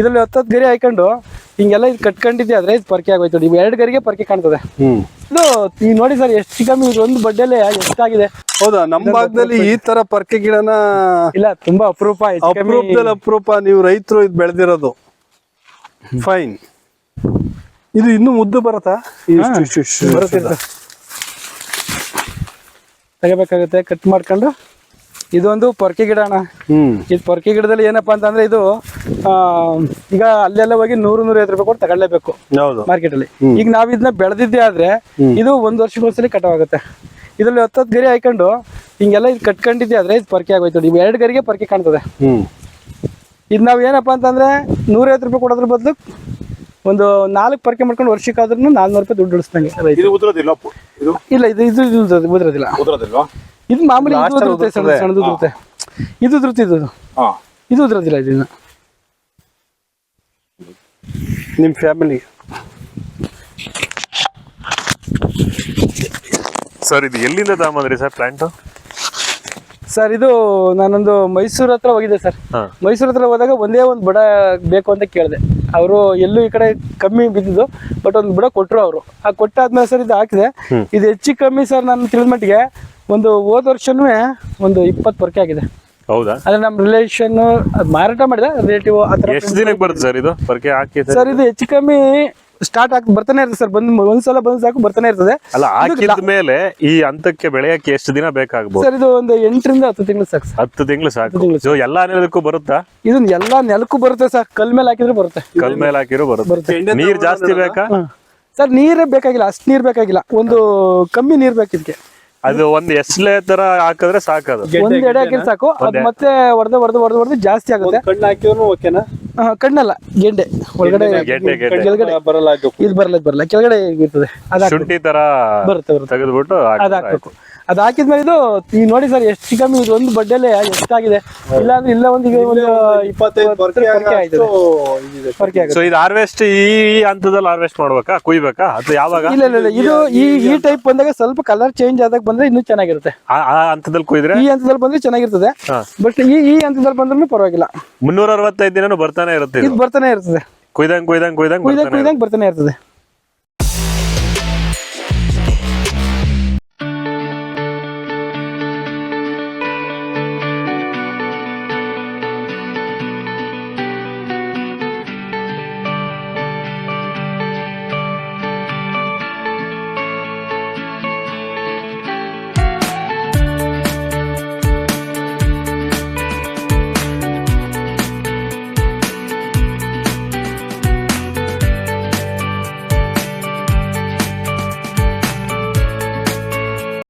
ಇದ್ರಲ್ಲಿ ಹತ್ತತ್ತು ಗರಿ ಹಾಕೊಂಡು ಹಿಂಗೆಲ್ಲ ಇದು ಕಟ್ಕೊಂಡಿದ್ದೆ ಆದ್ರೆ ಇದು ಪರ್ಕೆ ಆಗೋಯ್ತು ನೋಡಿ. ಇವು ಎರಡು ಗರಿಗೆ ಪರ್ಕೆ ಕಾಣ್ತದೆ. ಇದು ಈಗ ನೋಡಿ ಸರ್ ಎಷ್ಟು ಕಮ್ಮಿ ಇದು ಒಂದು ಬಡ್ಡೆಲೆ ಎಷ್ಟಾಗಿದೆ. ಹೌದಾ? ನಮ್ ಭಾಗದಲ್ಲಿ ಈ ತರ ಪರ್ಕೆ ಗಿಡನ ಇಲ್ಲ ತುಂಬಾ ಅಪರೂಪ ಅಪರೂಪದಲ್ಲಿ ಅಪರೂಪ ನೀವು ರೈತರು ಇದು ಬೆಳೆದಿರೋದು. ಫೈನ್. ಇದು ಇನ್ನು ಮುದ್ದು ಬರತ್ತಾ. ಬರುತ್ತೆ. ತೆಗಿಬೇಕಾಗುತ್ತೆ ಕಟ್ ಮಾಡ್ಕೊಂಡು. ಇದೊಂದು ಪೊರ್ಕೆ ಗಿಡ ಅಣ್ಣ. ಹ್ಮ್. ಇದು ಪೊರ್ಕೆ ಗಿಡದಲ್ಲಿ ಏನಪ್ಪಾ ಅಂತಂದ್ರೆ ಇದು ಆ, ಈಗ ಅಲ್ಲೆಲ್ಲ ಹೋಗಿ ನೂರು ನೂರ ಐವತ್ತು ರೂಪಾಯಿ ಕೊಟ್ಟು ತಗೊಳ್ಳೇಬೇಕು ಹೌದು. ಮಾರ್ಕೆಟ್ ಅಲ್ಲಿ ಈಗ ನಾವ್ ಇದನ್ನ ಬೆಳೆದಿದ್ದೆ ಆದ್ರೆ ಇದು ಒಂದ್ ವರ್ಷಕ್ಕೊಂದ್ಸಲಿ ಕಟಾವಾಗುತ್ತೆ. ಇದ್ರಲ್ಲಿ ಹತ್ತತ್ತು ಗರಿ ಹಾಕೊಂಡು ಹಿಂಗೆಲ್ಲ ಇದು ಕಟ್ಕೊಂಡಿದ್ದೆ ಆದ್ರೆ ಇದು ಪರ್ಕೆ ಆಗೋಯ್ತು. ನೀವು ಎರಡ್ ಎರಡು ಗರಿಗೆ ಪರ್ಕೆ ಕಾಣ್ತದೆ. ಹ್ಮ್. ಇದು ನಾವ್ ಏನಪ್ಪಾ ಅಂತಂದ್ರೆ ನೂರೈವತ್ತು ರೂಪಾಯಿ ಕೊಡೋದ್ರ ಬದಲು ಒಂದು ನಾಲ್ಕು ಪರ್ಕೆ ಮಾಡ್ಕೊಂಡು ವರ್ಷಕ್ಕಾದ್ರೂ ನಾಲ್ನೂರು ರೂಪಾಯಿ ದುಡ್ಡು ಉಳಿಸ್ದಂಗೆ ರೈತ. ಇದು ಉದುರೋದಿಲ್ಲ ಅಪ್ಪು ಇದು? ಇಲ್ಲ ಇದು ಇದು ಇದು ಉದ್ರೋದು- ಉದ್ರೋದಿಲ್ಲ. ಉದುರೋದಿಲ್ವಾ? ಇದು ಮಾಮೂಲಿ ಇದು ಸಣ್ಣ ಸಣ್ಣದು ಇದು ಉದುರುತ್ತೆ ಇದು. ಹಾ. ಇದು ಉದುರೋದಿಲ್ಲ ಇದನ್ನ ನಿಮ್ ಫ್ಯಾಮಿಲಿ ಸರ್ ಇದು ಎಲ್ಲಿಂದ ತಗೊಂಬಂದ್ರಿ ಸರ್ ಪ್ಲಾಂಟ್ ಸರ್ ಇದು ನಾನೊಂದು ಮೈಸೂರು ಹತ್ರ ಹೋಗಿದ್ದೆ ಸರ್. ಮೈಸೂರ್ ಮೈಸೂರು ಹತ್ರ ಹೋದಾಗ ಒಂದೇ ಒಂದು ಬಡ ಬೇಕು ಅಂತ ಕೇಳಿದೆ. ಅವರು ಎಲ್ಲೂ ಈ ಕಡೆ ಕಮ್ಮಿ ಬಿದ್ದಿದ್ದು ಬಟ್ ಒಂದು ಬುಡ ಕೊಟ್ಟರು ಅವರು. ಆ ಕೊಟ್ಟಾದ್ಮೇಲೆ ಸರ್ ಇದು ಹಾಕಿದೆ. ಇದು ಹೆಚ್ಚು ಕಮ್ಮಿ ಸರ್ ನಾನು ತಿಳಿದ ಮಟ್ಟಿಗೆ ಒಂದು ಹೋದ ವರ್ಷನೂ ಒಂದು ಇಪ್ಪತ್ತು ಪೊರ್ಕೆ ಆಗಿದೆ. ಹೌದಾ? ಅಂದ್ರೆ ನಮ್ಮ ರಿಲೇಷನ್ ಮಾರಾಟ ಮಾಡಿದ ರಿಲೇಟಿವ್ ಆತರ ಎಷ್ಟು ದಿನಕ್ಕೆ ಬರುತ್ತೆ ಸರ್ ಇದು ಪರ್ಕೆ ಹಾಕಿ? ಸರ್ ಇದು ಹೆಚ್ಚು ಕಮ್ಮಿ ಸ್ಟಾರ್ಟ್ ಆಗಿ ಬರ್ತಾನೆ ಇರ್ತದೆ ಸರ್. ಬಂದ್ ಒಂದ್ಸಲ ಬಂದ್ ಸಾಕು ಬರ್ತಾನೆ ಇರ್ತದೆ. ಅಲ್ಲ ಹಾಕಿದ ಮೇಲೆ ಈ ಹಂತಕ್ಕೆ ಬೆಳೆಯಕ್ಕೆ ಎಷ್ಟು ದಿನ ಬೇಕಾಗಬಹುದು ಸರ್ ಇದು ಒಂದು ಎಂಟರಿಂದ ಹತ್ತು ತಿಂಗಳು ಸಾಕು ಸರ್. ಹತ್ತು ತಿಂಗಳು ಸಾಕು. ಎಲ್ಲಾ ನೆಲಕ್ಕೂ ಬರುತ್ತಾ? ಇದನ್ನ ಎಲ್ಲಾ ನೆಲಕ್ಕೂ ಬರುತ್ತೆ ಸರ್. ಕಲ್ ಮೇಲೆ ಹಾಕಿದ್ರೆ ಬರುತ್ತೆ. ಕಲ್ ಮೇಲೆ ಹಾಕಿರೋ ಬರುತ್ತೆ. ಬರುತ್ತೆ. ನೀರ್ ಜಾಸ್ತಿ ಬೇಕಾ? ಸರ್ ನೀರೇ ಬೇಕಾಗಿಲ್ಲ. ಅಷ್ಟು ನೀರ್ ಬೇಕಾಗಿಲ್ಲ. ಒಂದು ಕಮ್ಮಿ ನೀರ್ ಬೇಕು ಇದಕ್ಕೆ ಅದು ಒಂದ್ ಎಸ್ಲೆ ತರ ಹಾಕಿದ್ರೆ ಸಾಕದು. ಒಂದ್ ಎಡೆ ಹಾಕಿದ್ರೆ ಸಾಕು. ಅದು ಮತ್ತೆ ಹೊಡೆದು ಹೊಡೆದು ಹೊಡೆದು ಹೊಡೆದು ಜಾಸ್ತಿ ಆಗುತ್ತೆ. ಕಣ್ಣು ಹಾಕಿದ್ರು ಓಕೆನಾ? ಕಣ್ಣಲ್ಲ ಗೆಂಡೆ ಒಳಗಡೆ. ಕೆಳಗಡೆ. ಬರಲ್ಲ. ಇದು ಬರಲ್ಲ ಬರಲ್ಲ. ಕೆಳಗಡೆ ಇರ್ತದೆ. ಶುಂಠಿ ತರ ಬರುತ್ತೆ ಬರುತ್ತೆ. ತೆಗೆದ್ಬಿಟ್ಟು ಅದ್ ಹಾಕ್ಬೇಕು. ಅದ್ ಹಾಕಿದ್ಮೇಲೆ ಇದು ಈಗ ನೋಡಿ ಸರ್ ಎಷ್ಟು ಕಮ್ಮಿ ಇದು ಒಂದು ಬಡ್ಡೆಲೆ ಎಷ್ಟಾಗಿದೆ ಇಲ್ಲ ಅಂದ್ರೆ ಇಲ್ಲ ಒಂದು ಈಗ ಒಂದು ಇಪ್ಪತ್ತೈದು ಸೊ ಇದು ಹಾರ್ವೆಸ್ಟ್ ಈ ಹಂತದಲ್ಲಿ ಹಾರ್ವೆಸ್ಟ್ ಮಾಡ್ಬೇಕಾ ಕುಯ್ಬೇಕಾ? ಅದು ಯಾವಾಗ? ಇಲ್ಲ ಇಲ್ಲ ಇದು ಈ ಈ ಟೈಪ್ ಬಂದಾಗ ಸ್ವಲ್ಪ ಕಲರ್ ಚೇಂಜ್ ಆದಾಗ ಬಂದ್ರೆ ಇನ್ನೂ ಚೆನ್ನಾಗಿರುತ್ತೆ. ಆ- ಆ ಹಂತದಲ್ಲಿ ಕುಯ್ದ್ರೆ? ಈ ಹಂತದಲ್ಲಿ ಬಂದ್ರೆ ಚೆನ್ನಾಗಿರ್ತದೆ. ಬಟ್ ಈ ಈ ಹಂತದಲ್ಲಿ ಬಂದ್ರೂ ಪರವಾಗಿಲ್ಲ. ಮುನ್ನೂರ ಅರವತ್ತೈದು ದಿನ ಬರ್ತಾನೆ ಇರುತ್ತೆ ಇದು. ಬರ್ತಾನೆ ಇರ್ತದೆ. ಕುಯ್ದಂಗ್ ಕುಯ್ದಂಗ್ ಕುಯ್ದಂಗ್ ಕುಯ್ದಂಗ್ ಬರ್ತಾನೆ ಕುಯ್ದಂಗ್ ಬರ್ತಾನೆ ಇರ್ತದೆ.